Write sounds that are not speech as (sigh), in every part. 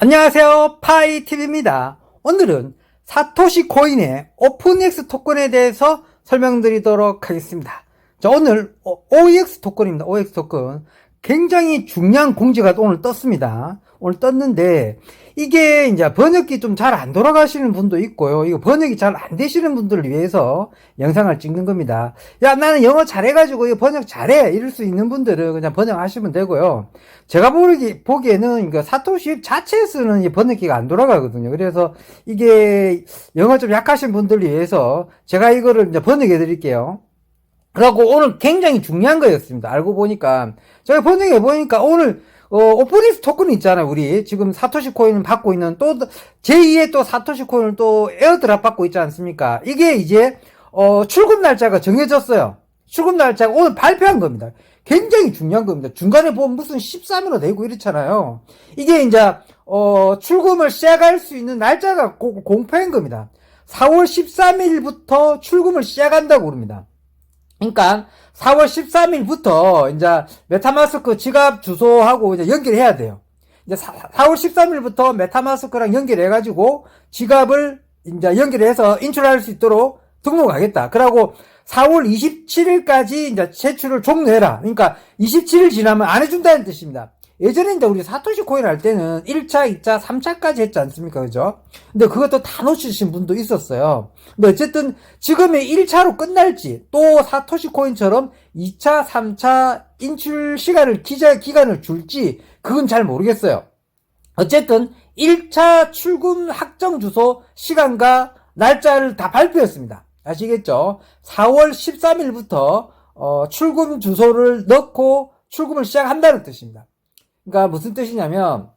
안녕하세요. 파이TV입니다. 오늘은 사토시 코인의 오픈X 토큰에 대해서 설명드리도록 하겠습니다. 자, 오늘 어, OEX 토큰입니다. OEX 토큰. 굉장히 중요한 공지가 오늘 떴습니다. 오늘 떴는데, 이게 이제 번역기 좀 잘 안 돌아가시는 분도 있고요. 이거 번역이 잘 안 되시는 분들을 위해서 영상을 찍는 겁니다. 야, 나는 영어 잘해가지고 이거 번역 잘해. 이럴 수 있는 분들은 그냥 번역하시면 되고요. 제가 보기, 보기에는 그 사토시 자체에서는 이 번역기가 안 돌아가거든요. 그래서 이게 영어 좀 약하신 분들을 위해서 제가 이거를 이제 번역해 드릴게요. 그래갖고 오늘 굉장히 중요한 거였습니다. 알고 보니까. 제가 번역해 보니까 오늘, 어, 오프니스 토큰 있잖아요. 우리 지금 사토시 코인을 받고 있는 또, 제2의 또 사토시 코인을 또 에어드랍 받고 있지 않습니까? 이게 이제, 어, 출금 날짜가 정해졌어요. 출금 날짜가 오늘 발표한 겁니다. 굉장히 중요한 겁니다. 중간에 보면 무슨 13일로 되고 이렇잖아요. 이게 이제, 어, 출금을 시작할 수 있는 날짜가 고- 공표한 겁니다. 4월 13일부터 출금을 시작한다고 그럽니다. 그러니까 4월 13일부터 이제 메타마스크 지갑 주소하고 이제 연결해야 돼요. 이제 4, 월 13일부터 메타마스크랑 연결해가지고 지갑을 이제 연결해서 인출할 수 있도록 등록하겠다. 그러고 4월 27일까지 이제 제출을 종료해라. 그러니까 27일 지나면 안 해준다는 뜻입니다. 예전에 이제 우리 사토시 코인 할 때는 1차, 2차, 3차까지 했지 않습니까? 그죠? 근데 그것도 다 놓치신 분도 있었어요. 근데 어쨌든 지금의 1차로 끝날지 또 사토시 코인처럼 2차, 3차 인출 시간을 기자 기간을 줄지 그건 잘 모르겠어요. 어쨌든 1차 출금 확정 주소 시간과 날짜를 다 발표했습니다. 아시겠죠? 4월 13일부터 어, 출금 주소를 넣고 출금을 시작한다는 뜻입니다. 그러니까 무슨 뜻이냐면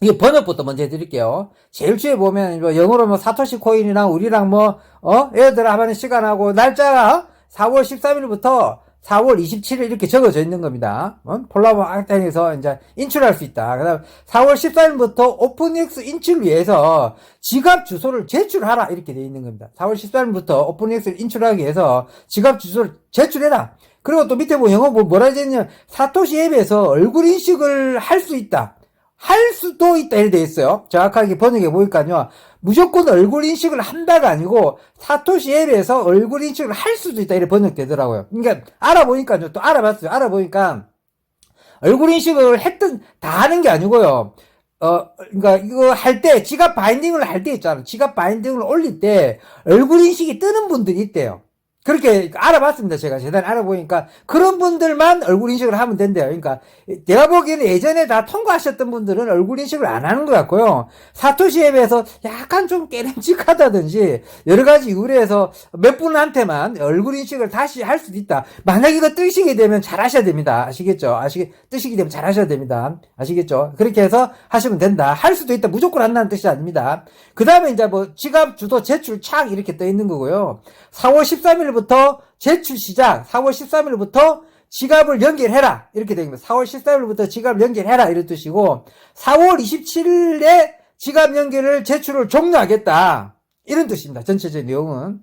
이게 번역부터 먼저 해드릴게요. 제일 뒤에 보면 뭐 영어로 뭐 사토시 코인이랑 우리랑 뭐 어? 에어드랍 하는 시간하고 날짜가 4월 13일부터 4월 27일 이렇게 적어져 있는 겁니다. 어? 폴라보 악당에서 이제 인출할 수 있다. 그 다음 4월 14일부터 오픈X 인출 위해서 지갑 주소를 제출하라. 이렇게 되어 있는 겁니다. 4월 14일부터 오픈X를 인출하기 위해서 지갑 주소를 제출해라. 그리고 또 밑에 보면 영어 뭐 뭐라 되냐면 사토시 앱에서 얼굴 인식을 할 수 있다. 할 수도 있다 이렇게 돼 있어요. 정확하게 번역해 보니까요. 무조건 얼굴 인식을 한다가 아니고 사토시 앱에서 얼굴 인식을 할 수도 있다 이렇게 번역되더라고요. 그러니까 알아보니까요. 또 알아봤어요. 알아보니까 얼굴 인식을 했든 다 하는 게 아니고요. 어, 그러니까 이거 할 때 지갑 바인딩을 할 때 있잖아. 지갑 바인딩을 올릴 때 얼굴 인식이 뜨는 분들이 있대요. 그렇게 알아봤습니다. 제가 재단에 알아보니까 그런 분들만 얼굴 인식을 하면 된대요. 그러니까 내가 보기에는 예전에 다 통과하셨던 분들은 얼굴 인식을 안 하는 것 같고요. 사토시 앱에서 약간 좀 깨름직하다든지 여러 가지 이유로 해서 몇 분한테만 얼굴 인식을 다시 할 수도 있다. 만약 이거 뜨시게 되면 잘 하셔야 됩니다. 아시겠죠? 아시게 뜨시게 되면 잘 하셔야 됩니다. 아시겠죠? 그렇게 해서 하시면 된다. 할 수도 있다. 무조건 한다는 뜻이 아닙니다. 그 다음에 이제 뭐 지갑 주소 제출 착 이렇게 떠 있는 거고요. 4월 13일부터 제출 시작. 4월 13일부터 지갑을 연결해라. 이렇게 되는 겁니다. 4월 14일부터 지갑을 연결해라. 이런 뜻이고, 4월 27일에 지갑 연결을 제출을 종료하겠다. 이런 뜻입니다. 전체적인 내용은.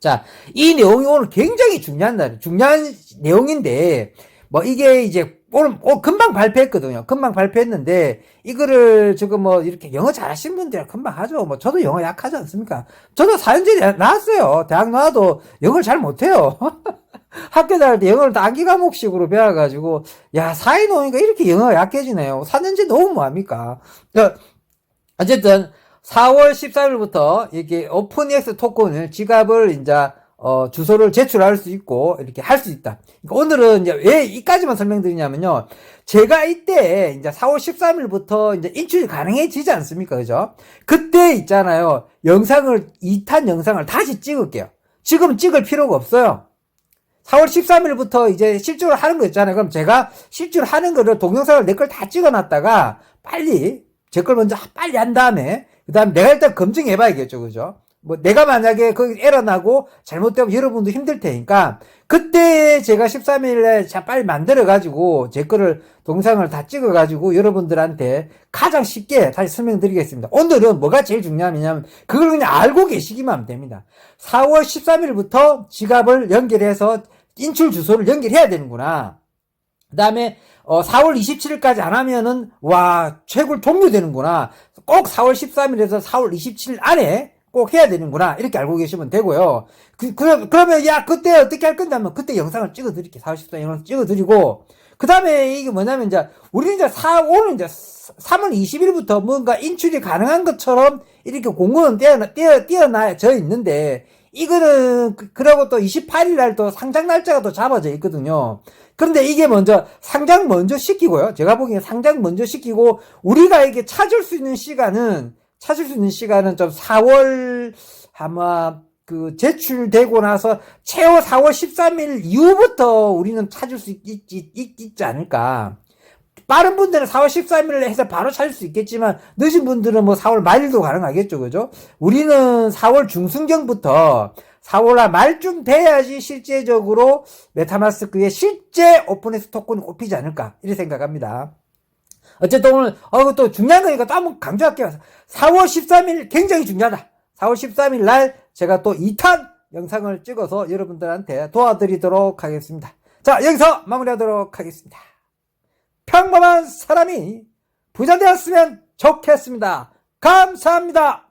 자, 이 내용이 오늘 굉장히 중요한 날, 중요한 내용인데, 뭐 이게 이제 오늘 어, 금방 발표했거든요. 금방 발표했는데 이거를 지금 뭐 이렇게 영어 잘하시는 분들 금방 하죠. 뭐 저도 영어 약하지 않습니까? 저도 사연제 나왔어요. 대학 나와도 영어를 잘 못해요. (laughs) 학교 다닐 때 영어를 다 암기 과목식으로 배워가지고 야 사회 노니까 이렇게 영어가 약해지네요. 4년제 너무 뭐합니까? 그러니까 어쨌든 4월 14일부터 이렇게 오픈X 토큰을 지갑을 이제 어, 주소를 제출할 수 있고 이렇게 할 수 있다. 그러니까 오늘은 이제 왜 이까지만 설명드리냐면요. 제가 이때 이제 4월 13일부터 이제 인출이 가능해지지 않습니까? 그죠? 그때 있잖아요. 영상을 2탄 영상을 다시 찍을게요. 지금 찍을 필요가 없어요. 4월 13일부터 이제 실주를 하는 거 있잖아요. 그럼 제가 실주를 하는 거를 동영상을 내 걸 다 찍어 놨다가 빨리 제 걸 먼저 빨리 한 다음에 그 다음 내가 일단 검증해 봐야겠죠. 그죠? 뭐 내가 만약에 거기 에러 나고 잘못되면 여러분도 힘들 테니까 그때 제가 13일에 자 빨리 만들어 가지고 제 거를 동상을 다 찍어 가지고 여러분들한테 가장 쉽게 다시 설명드리겠습니다. 오늘은 뭐가 제일 중요하냐면 그걸 그냥 알고 계시기만 하면 됩니다. 4월 13일부터 지갑을 연결해서 인출 주소를 연결해야 되는구나. 그 다음에, 어, 4월 27일까지 안 하면은, 와, 채굴 종료되는구나. 꼭 4월 13일에서 4월 27일 안에 꼭 해야 되는구나. 이렇게 알고 계시면 되고요. 그, 그, 그러면, 야, 그때 어떻게 할 건데 하면 그때 영상을 찍어 드릴게요. 4월 14일 영상 찍어 드리고, 그 다음에 이게 뭐냐면 이제, 우리는 이제 4, 오늘 이제 3월 20일부터 뭔가 인출이 가능한 것처럼 이렇게 공고는 띄어, 띄어, 띄어놔져 있는데, 이거는, 그- 그러고 또 28일 날 또 상장 날짜가 또 잡아져 있거든요. 그런데 이게 먼저 상장 먼저 시키고요. 제가 보기엔 상장 먼저 시키고 우리가 이게 찾을 수 있는 시간은 찾을 수 있는 시간은 좀 4월 아마 그 제출되고 나서 최후 4월 13일 이후부터 우리는 찾을 수 있, 있, 있, 있지 않을까. 빠른 분들은 4월 13일에 해서 바로 찾을 수 있겠지만 늦은 분들은 뭐 4월 말도 가능하겠죠. 그죠? 우리는 4월 중순경부터 4월 말쯤 돼야지 실제적으로 메타마스크의 실제 오픈엑스 토큰이 꼽히지 않을까 이렇게 생각합니다. 어쨌든 오늘 어, 또 중요한 거니까 또 한번 강조할게요. 4월 13일 굉장히 중요하다. 4월 13일 날 제가 또 2탄 영상을 찍어서 여러분들한테 도와드리도록 하겠습니다. 자 여기서 마무리하도록 하겠습니다. 평범한 사람이 부자 되었으면 좋겠습니다. 감사합니다.